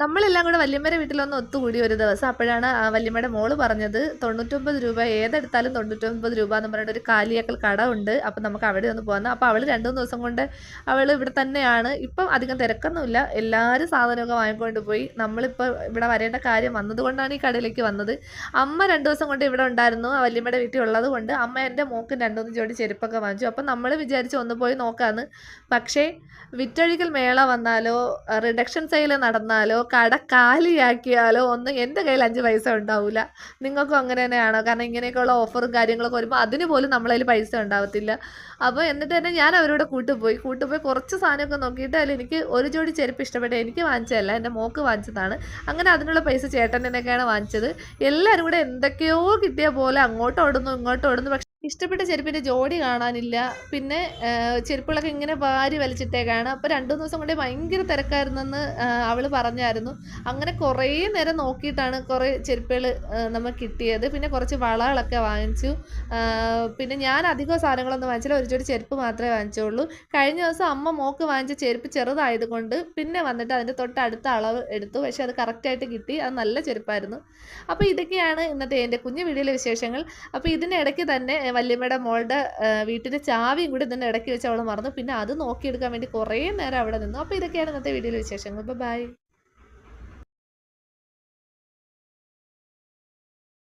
നമ്മളെല്ലാം കൂടെ വല്യമ്മയുടെ വീട്ടിലൊന്ന് ഒത്തുകൂടി ഒരു ദിവസം. അപ്പോഴാണ് വല്യമ്മയുടെ മോൾ പറഞ്ഞത് തൊണ്ണൂറ്റൊമ്പത് രൂപ ഏതെടുത്താലും തൊണ്ണൂറ്റൊമ്പത് രൂപ എന്ന് പറഞ്ഞിട്ട് ഒരു കാലിയാക്കൽ കട ഉണ്ട്. അപ്പം നമുക്ക് അവിടെ ഒന്ന് പോകുന്നത് അപ്പോൾ അവൾ രണ്ടു മൂന്ന് ദിവസം കൊണ്ട് അവൾ ഇവിടെ തന്നെയാണ്. ഇപ്പം അധികം തിരക്കൊന്നുമില്ല. എല്ലാവരും സാധനമൊക്കെ വാങ്ങിക്കൊണ്ട് പോയി. നമ്മളിപ്പോൾ ഇവിടെ വരേണ്ട കാര്യം വന്നതുകൊണ്ടാണ് ഈ കടയിലേക്ക് വന്നത്. അമ്മ രണ്ട് ദിവസം കൊണ്ട് ഇവിടെ ഉണ്ടായിരുന്നു. ആ വല്യമ്മയുടെ വീട്ടിൽ ഉള്ളത് കൊണ്ട് അമ്മ എന്റെ മോക്ക് രണ്ടൊന്ന് ജോഡി ചെരുപ്പൊക്കെ വാങ്ങിച്ചു. അപ്പം നമ്മൾ വിചാരിച്ച് ഒന്ന് പോയി നോക്കാമെന്ന് പക്ഷേ വിറ്റഴിക്കൽ മേള വന്നാലോ റിഡക്ഷൻ സെയിൽ നടന്നാലോ കട കാലിയാക്കിയാലോ ഒന്നും എന്റെ കയ്യിൽ അഞ്ച് പൈസ ഉണ്ടാവില്ല നിങ്ങൾക്കും അങ്ങനെ തന്നെയാണോ? കാരണം ഇങ്ങനെയൊക്കെയുള്ള ഓഫറും കാര്യങ്ങളൊക്കെ വരുമ്പോൾ അതിന് പോലും നമ്മളതിൽ പൈസ ഉണ്ടാവത്തില്ല. അപ്പോൾ എന്നിട്ട് തന്നെ ഞാൻ അവരോട് കൂട്ടുപോയി. കൂട്ടുപോയി കുറച്ച് സാധനമൊക്കെ നോക്കിയിട്ട് അതിൽ എനിക്ക് ഒരു ജോഡി ചെരുപ്പ് ഇഷ്ടപ്പെട്ട എനിക്ക് വാങ്ങിച്ചതല്ല എന്റെ മോക്ക് വാങ്ങിച്ചതാണ്. അങ്ങനെ അതിനുള്ള പൈസ ചേട്ടൻ തന്നെയൊക്കെയാണ് വാങ്ങിച്ചത്. എല്ലാവരും കൂടെ എന്തൊക്കെയോ കിട്ടിയ പോലെ അങ്ങോട്ട് ഓടുന്നു ഇങ്ങോട്ട് ഇഷ്ടപ്പെട്ട ചെരുപ്പിന്റെ ജോഡി കാണാനില്ല. പിന്നെ ചെരുപ്പുകളൊക്കെ ഇങ്ങനെ വാരി വലിച്ചിട്ടേക്കാണ് അപ്പോൾ രണ്ടു ദിവസം കൊണ്ട് ഭയങ്കര തിരക്കായിരുന്നെന്ന് അവൾ പറഞ്ഞായിരുന്നു. അങ്ങനെ കുറേ നേരം നോക്കിയിട്ടാണ് കുറേ ചെരുപ്പുകൾ നമുക്ക് കിട്ടിയത്. പിന്നെ കുറച്ച് വളകളൊക്കെ വാങ്ങിച്ചു. പിന്നെ ഞാൻ അധികം സാധനങ്ങളൊന്നും വാങ്ങിച്ചില്ല. ഒരു ജോഡി ചെരുപ്പ് മാത്രമേ വാങ്ങിച്ചുള്ളൂ. കഴിഞ്ഞ ദിവസം അമ്മ മോക്ക് വാങ്ങിച്ച ചെരുപ്പ് ചെറുതായതുകൊണ്ട് പിന്നെ വന്നിട്ട് അതിന്റെ തൊട്ടടുത്ത അളവ് എടുത്തു. പക്ഷെ അത് കറക്റ്റായിട്ട് കിട്ടി. അത് നല്ല ചെരുപ്പായിരുന്നു. അപ്പോൾ ഇതൊക്കെയാണ് ഇന്നത്തെ എന്റെ കുഞ്ഞു വീഡിയോയിലെ വിശേഷങ്ങൾ. അപ്പോൾ ഇതിനിടയ്ക്ക് തന്നെ വല്യമ്മയുടെ മോളുടെ വീട്ടിന്റെ ചാവിയും കൂടി ഇതിന്റെ ഇടയ്ക്ക് വെച്ച് അവൾ മറന്നു. പിന്നെ അത് നോക്കിയെടുക്കാൻ വേണ്ടി കുറേ നേരം അവിടെ നിന്നു. അപ്പോൾ ഇതൊക്കെയാണ് ഇന്നത്തെ വീഡിയോയിലെ വിശേഷങ്ങൾ. ബൈ